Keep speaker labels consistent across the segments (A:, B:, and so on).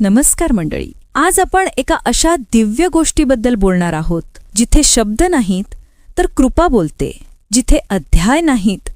A: नमस्कार मंडळी. आज आपण एका अशा दिव्य गोष्टीबद्दल बोलणार आहोत जिथे शब्द नाहीत तर कृपा बोलते. जिथे अध्याय नाहीत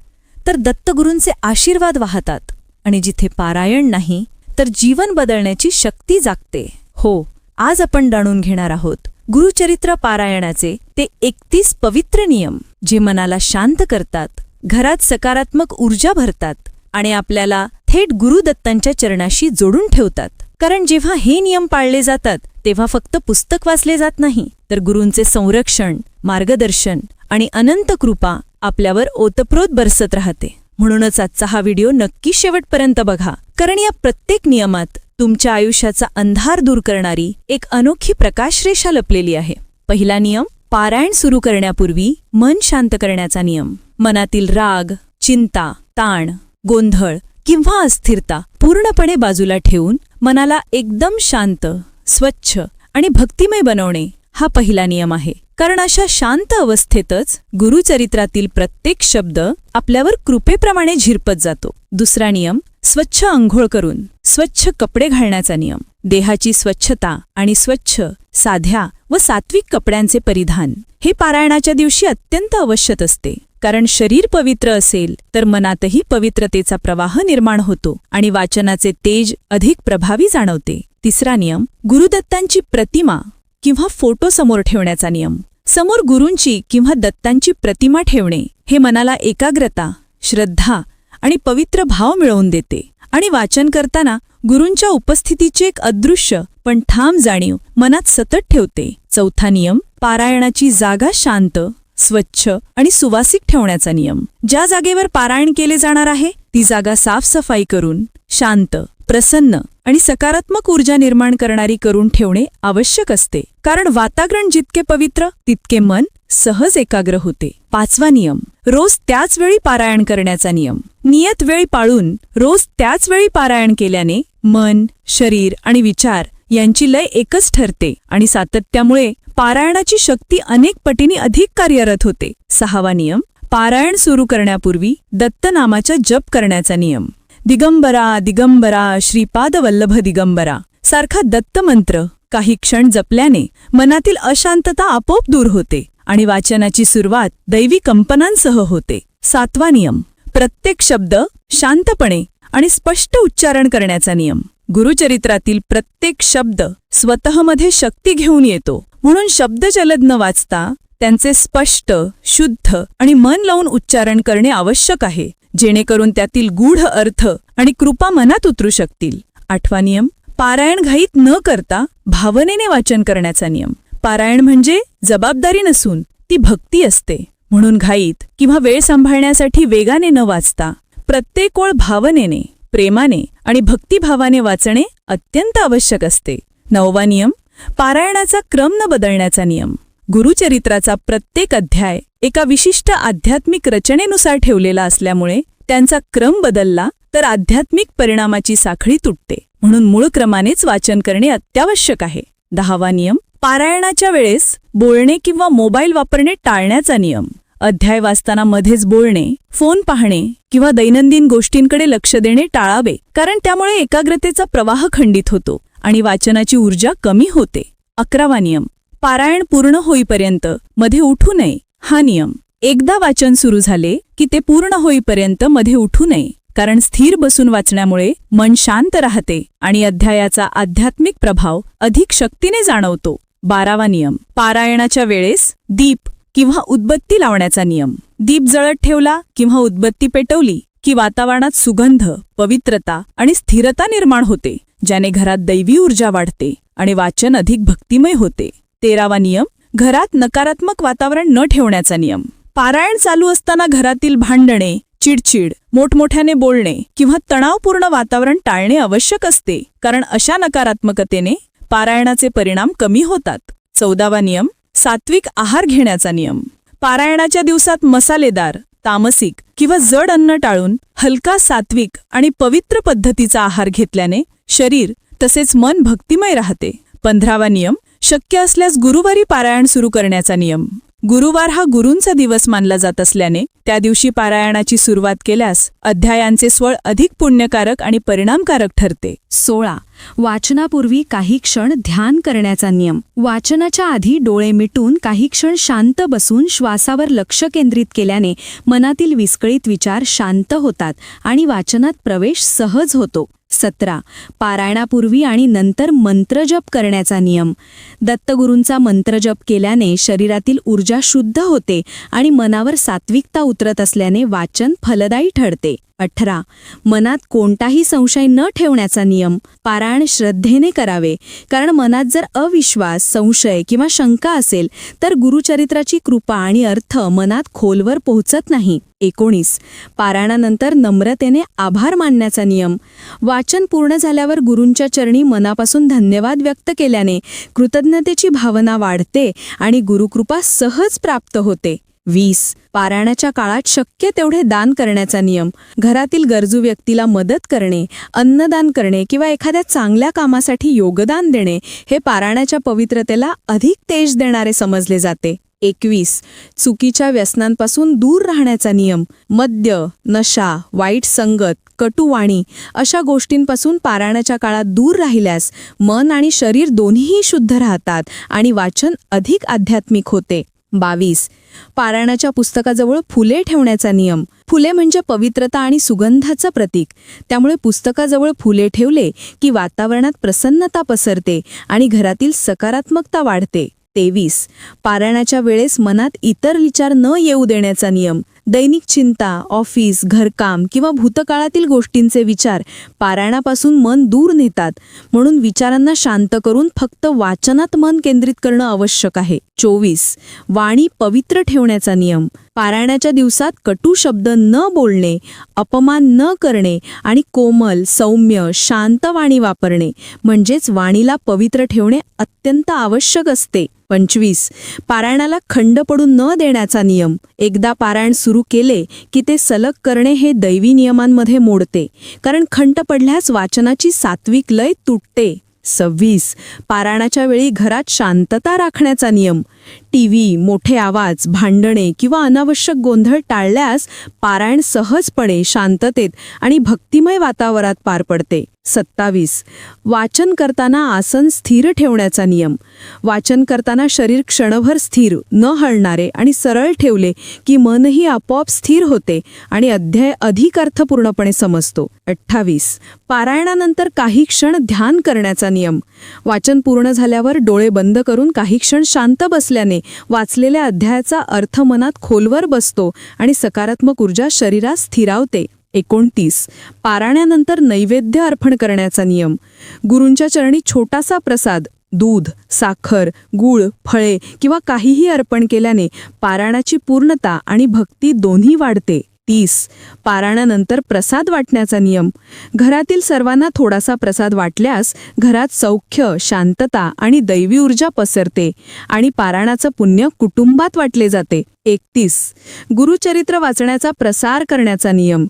A: तर दत्तगुरूंचे आशीर्वाद वाहतात. आणि जिथे पारायण नाही तर जीवन बदलण्याची शक्ती जागते. हो आज आपण जाणून घेणार आहोत गुरुचरित्र पारायणाचे ते एकतीस पवित्र नियम जे मनाला शांत करतात घरात सकारात्मक ऊर्जा भरतात आणि आपल्याला थेट गुरुदत्तांच्या चरणाशी जोडून ठेवतात. कारण जेव्हा हे नियम पाळले जातात तेव्हा फक्त पुस्तक वाचले जात नाही तर गुरूंचे संरक्षण मार्गदर्शन आणि अनंत कृपा आपल्यावर ओतप्रोत बरसत राहते. म्हणूनच आजचा हा व्हिडिओ नक्की शेवटपर्यंत बघा कारण या प्रत्येक नियमात तुमच्या आयुष्याचा अंधार दूर करणारी एक अनोखी प्रकाशरेषा लपलेली आहे. पहिला नियम पारायण सुरू करण्यापूर्वी मन शांत करण्याचा नियम. मनातील राग चिंता ताण गोंधळ किंवा अस्थिरता पूर्णपणे बाजूला ठेवून मनाला एकदम शांत स्वच्छ आणि भक्तिमय बनवणे हा पहिला नियम आहे. कारण अशा शांत अवस्थेतच गुरुचरित्रातील प्रत्येक शब्द आपल्यावर कृपेप्रमाणे झिरपत जातो. दुसरा नियम स्वच्छ अंघोळ करून स्वच्छ कपडे घालण्याचा नियम. देहाची स्वच्छता आणि स्वच्छ साध्या व सात्विक कपड्यांचे परिधान हे पारायणाच्या दिवशी अत्यंत आवश्यक असते. कारण शरीर पवित्र असेल तर मनातही पवित्रतेचा प्रवाह निर्माण होतो आणि वाचनाचे तेज अधिक प्रभावी जाणवते. तिसरा नियम गुरुदत्तांची प्रतिमा किंवा फोटो समोर ठेवण्याचा नियम. समोर गुरूंची किंवा दत्तांची प्रतिमा ठेवणे हे मनाला एकाग्रता श्रद्धा आणि पवित्र भाव मिळवून देते. आणि वाचन करताना गुरूंच्या उपस्थितीची एक अदृश्य पण ठाम जाणीव मनात सतत ठेवते. चौथा नियम पारायणाची जागा शांत स्वच्छ आणि सुवासिक ठेवण्याचा नियम. ज्या जागेवर पारायण केले जाणार आहे ती जागा साफसफाई करून शांत प्रसन्न आणि सकारात्मक ऊर्जा निर्माण करणारी करून ठेवणे आवश्यक असते. कारण वातावरण जितके पवित्र तितके मन सहज एकाग्र होते. पाचवा नियम रोज त्याच वेळी पारायण करण्याचा नियम. नियत वेळी पाळून रोज त्याच वेळी पारायण केल्याने मन शरीर आणि विचार यांची लय एकच ठरते आणि सातत्यामुळे पारायणाची शक्ती अनेक पटीने अधिक कार्यरत होते. सहावा नियम पारायण सुरू करण्यापूर्वी दत्तनामाचा जप करण्याचा नियम. दिगंबरा दिगंबरा श्रीपाद वल्लभ दिगंबरा सारखा दत्तमंत्र काही क्षण जपल्याने मनातील अशांतता आपोआप दूर होते आणि वाचनाची सुरुवात दैवी कंपनांसह होते. सातवा नियम प्रत्येक शब्द शांतपणे आणि स्पष्ट उच्चारण करण्याचा नियम. गुरुचरित्रातील प्रत्येक शब्द स्वतःमध्ये शक्ती घेऊन येतो. म्हणून शब्द जलद न वाचता त्यांचे स्पष्ट शुद्ध आणि मन लावून उच्चारण करणे आवश्यक आहे जेणेकरून त्यातील गूढ अर्थ आणि कृपा मनात उतरू शकतील. आठवा नियम पारायण घाईत न करता भावनेने वाचन करण्याचा नियम. पारायण म्हणजे जबाबदारी नसून ती भक्ती असते. म्हणून घाईत किंवा वेळ सांभाळण्यासाठी वेगाने न वाचता प्रत्येक ओळ भावनेने प्रेमाने आणि भक्तिभावाने वाचणे अत्यंत आवश्यक असते. नववा नियम पारायणाचा क्रम न बदलण्याचा नियम. गुरुचरित्राचा प्रत्येक अध्याय एका विशिष्ट आध्यात्मिक रचनेनुसार ठेवलेला असल्यामुळे त्यांचा क्रम बदलला तर आध्यात्मिक परिणामाची साखळी तुटते. म्हणून मूळ क्रमानेच वाचन करणे अत्यावश्यक आहे. दहावा नियम पारायणाच्या वेळेस बोलणे किंवा मोबाईल वापरणे टाळण्याचा नियम. अध्याय वाचताना मध्येच बोलणे फोन पाहणे किंवा दैनंदिन गोष्टींकडे लक्ष देणे टाळावे कारण त्यामुळे एकाग्रतेचा प्रवाह खंडित होतो. आणि वाचनाची ऊर्जा कमी होते. अकरावा नियम. पारायण पूर्ण होईपर्यंत मध्ये उठू नये. हा नियम. एकदा वाचन सुरू झाले की ते पूर्ण होईपर्यंत मध्ये उठू नये. कारण स्थिर बसून वाचण्यामुळे मन शांत राहते आणि अध्यायाचा आध्यात्मिक प्रभाव अधिक शक्तीने जाणवतो. बारावा नियम. पारायणाच्या वेळेस दीप किंवा उदबत्ती लावण्याचा नियम. दीप जळत ठेवला किंवा उदबत्ती पेटवली की वातावरणात सुगंध पवित्रता आणि स्थिरता निर्माण होते. ज्याने घरात दैवी ऊर्जा वाढते आणि वाचन अधिक भक्तिमय होते. तेरावा नियम घरात नकारात्मक वातावरण न ठेवण्याचा नियम. पारायण चालू असताना घरातील भांडणे चिडचिड मोठमोठ्याने बोलणे किंवा तणावपूर्ण वातावरण टाळणे आवश्यक असते कारण अशा नकारात्मकतेने पारायणाचे परिणाम कमी होतात. चौदावा नियम सात्विक आहार घेण्याचा नियम. पारायणाच्या दिवसात मसालेदार तामसिक किंवा जड अन्न टाळून हलका सात्विक आणि पवित्र पद्धतीचा आहार घेतल्याने शरीर तसेच मन भक्तिमय राहते. पंधरावा नियम शक्य असल्यास गुरुवारी पारायण सुरू करण्याचा नियम.
B: गुरुवार हा गुरूंचा दिवस मानला जात असल्याने त्या दिवशी पारायणाची सुरुवात केल्यास अध्यायांचे स्वळ अधिक पुण्यकारक आणि परिणामकारक ठरते.
A: सोळा वाचनापूर्वी काही क्षण ध्यान करण्याचा नियम. वाचनाच्या आधी डोळे मिटून काही क्षण शांत बसून श्वासावर लक्ष केंद्रित केल्याने मनातील विस्कळीत विचार शांत होतात आणि वाचनात प्रवेश सहज होतो. सतरा. पारायणापूर्वी आणि नंतर मंत्रजप करण्याचा नियम. दत्तगुरूंचा मंत्रजप केल्याने शरीरातील ऊर्जा शुद्ध होते आणि मनावर सात्विकता उतरत असल्याने वाचन फलदायी ठरते. अठरा. मनात कोणताही संशय न ठेवण्याचा नियम पारायण श्रद्धेने करावे. कारण मनात जर अविश्वास संशय किंवा शंका असेल तर गुरुचरित्राची कृपा आणि अर्थ मनात खोलवर पोहोचत नाही. एकोणीस. पारायणानंतर नम्रतेने आभार मानण्याचा नियम. वाचन पूर्ण झाल्यावर गुरूंच्या चरणी मनापासून धन्यवाद व्यक्त केल्याने कृतज्ञतेची भावना वाढते आणि गुरुकृपा सहज प्राप्त होते. वीस. पारायणाच्या काळात शक्य तेवढे दान करण्याचा नियम घरातील गरजू व्यक्तीला मदत करणे अन्नदान करणे किंवा एखाद्या चांगल्या कामासाठी योगदान देणे हे पारायणाच्या पवित्रतेला अधिक तेज देणारे समजले जाते. एकवीस. चुकीच्या व्यसनांपासून दूर राहण्याचा नियम मद्य नशा वाईट संगत कटुवाणी अशा गोष्टींपासून पारायणाच्या काळात दूर राहिल्यास मन आणि शरीर दोन्हीही शुद्ध राहतात आणि वाचन अधिक आध्यात्मिक होते. बावीस. पारायणाच्या पुस्तकाजवळ फुले ठेवण्याचा नियम. फुले म्हणजे पवित्रता आणि सुगंधाचं प्रतीक. त्यामुळे पुस्तकाजवळ फुले ठेवले की वातावरणात प्रसन्नता पसरते आणि घरातील सकारात्मकता वाढते. तेवीस. पारायणाच्या वेळेस मनात इतर विचार न येऊ देण्याचा नियम. दैनिक चिंता ऑफिस घरकाम किंवा भूतकाळातील गोष्टींचे विचार पारायणापासून मन दूर नेतात. म्हणून विचारांना शांत करून फक्त वाचनात मन केंद्रित करणं आवश्यक आहे. चोवीस. वाणी पवित्र ठेवण्याचा नियम. पारायणाच्या दिवसात कटू शब्द न बोलणे अपमान न करणे आणि कोमल सौम्य शांत वाणी वापरणे म्हणजेच वाणीला पवित्र ठेवणे अत्यंत आवश्यक असते. पंचवीस. पारायणाला खंड पडून न देण्याचा नियम. एकदा पारायण सुरू केले की ते सलग करणे हे दैवी नियमांमध्ये मोडते. कारण खंड पडल्यास वाचनाची सात्विक लय तुटते. सव्वीस. पारायणाच्या वेळी घरात शांतता राखण्याचा नियम. टीव्ही मोठे आवाज भांडणे किंवा अनावश्यक गोंधळ टाळल्यास पारायण सहजपणे शांततेत आणि भक्तिमय वातावरणात पार पडते. सत्तावीस. वाचन करताना आसन स्थिर ठेवण्याचा नियम. वाचन करताना शरीर क्षणभर स्थिर न हलणारे आणि सरळ ठेवले की मनही आपोआप स्थिर होते आणि अध्याय अधिक अर्थपूर्णपणे समजतो. अठ्ठावीस. पारायणानंतर काही क्षण ध्यान करण्याचा नियम. वाचन पूर्ण झाल्यावर डोळे बंद करून काही क्षण शांत असल्याने वाचलेल्या अध्यायाचा अर्थ मनात खोलवर बसतो आणि सकारात्मक ऊर्जा शरीरात स्थिरावते. एकोणतीस. पाराण्यानंतर नैवेद्य अर्पण करण्याचा नियम. गुरूंच्या चरणी छोटासा प्रसाद दूध साखर गूळ फळे किंवा काहीही अर्पण केल्याने पारायणाची पूर्णता आणि भक्ती दोन्ही वाढते. तीस. पारायणानंतर प्रसाद वाटण्याचा नियम. घरातील सर्वांना थोडासा प्रसाद वाटल्यास घरात सौख्य शांतता आणि दैवी ऊर्जा पसरते आणि पारायणाचं पुण्य कुटुंबात वाटले जाते. एकतीस. गुरुचरित्र वाचण्याचा प्रसार करण्याचा नियम.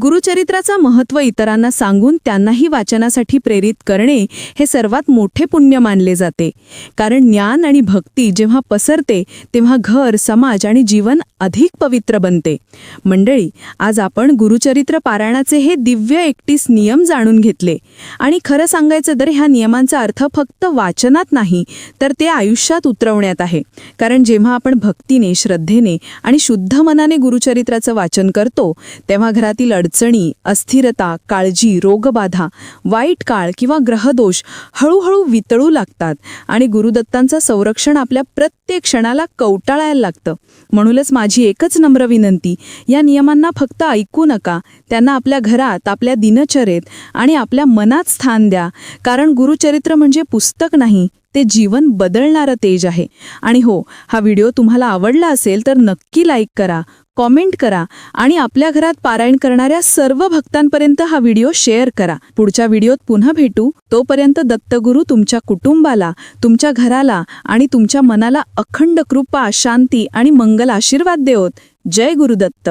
A: गुरुचरित्राचा महत्त्व इतरांना सांगून त्यांनाही वाचनासाठी प्रेरित करणे हे सर्वात मोठे पुण्य मानले जाते. कारण ज्ञान आणि भक्ती जेव्हा पसरते तेव्हा घर समाज आणि जीवन अधिक पवित्र बनते. मंडळी आज आपण गुरुचरित्र पारायणाचे हे दिव्य एकटीस नियम जाणून घेतले. आणि खरं सांगायचं तर ह्या नियमांचा अर्थ फक्त वाचनात नाही तर ते आयुष्यात उतरवण्यात आहे. कारण जेव्हा आपण भक्तीने श्रद्धे श्रद्धेने आणि शुद्ध मनाने गुरुचरित्राचं वाचन करतो तेव्हा घरातील अडचणी अस्थिरता काळजी रोगबाधा वाईट काळ किंवा ग्रहदोष हळूहळू वितळू लागतात आणि गुरुदत्तांचं संरक्षण आपल्या प्रत्येक क्षणाला कवटाळायला लागतं. म्हणूनच माझी एकच नम्र विनंती या नियमांना फक्त ऐकू नका त्यांना आपल्या घरात आपल्या दिनचर्येत आणि आपल्या मनात स्थान द्या कारण गुरुचरित्र म्हणजे पुस्तक नाही ते जीवन बदलणारं तेज आहे. आणि हो हा व्हिडिओ तुम्हाला आवडला असेल तर नक्की लाईक करा कॉमेंट करा आणि आपल्या घरात पारायण करणाऱ्या सर्व भक्तांपर्यंत हा व्हिडिओ शेअर करा. पुढच्या व्हिडिओत पुन्हा भेटू. तोपर्यंत दत्तगुरू तुमच्या कुटुंबाला तुमच्या घराला आणि तुमच्या मनाला अखंड कृपा शांती आणि मंगल आशीर्वाद देवत. जय गुरुदत्त.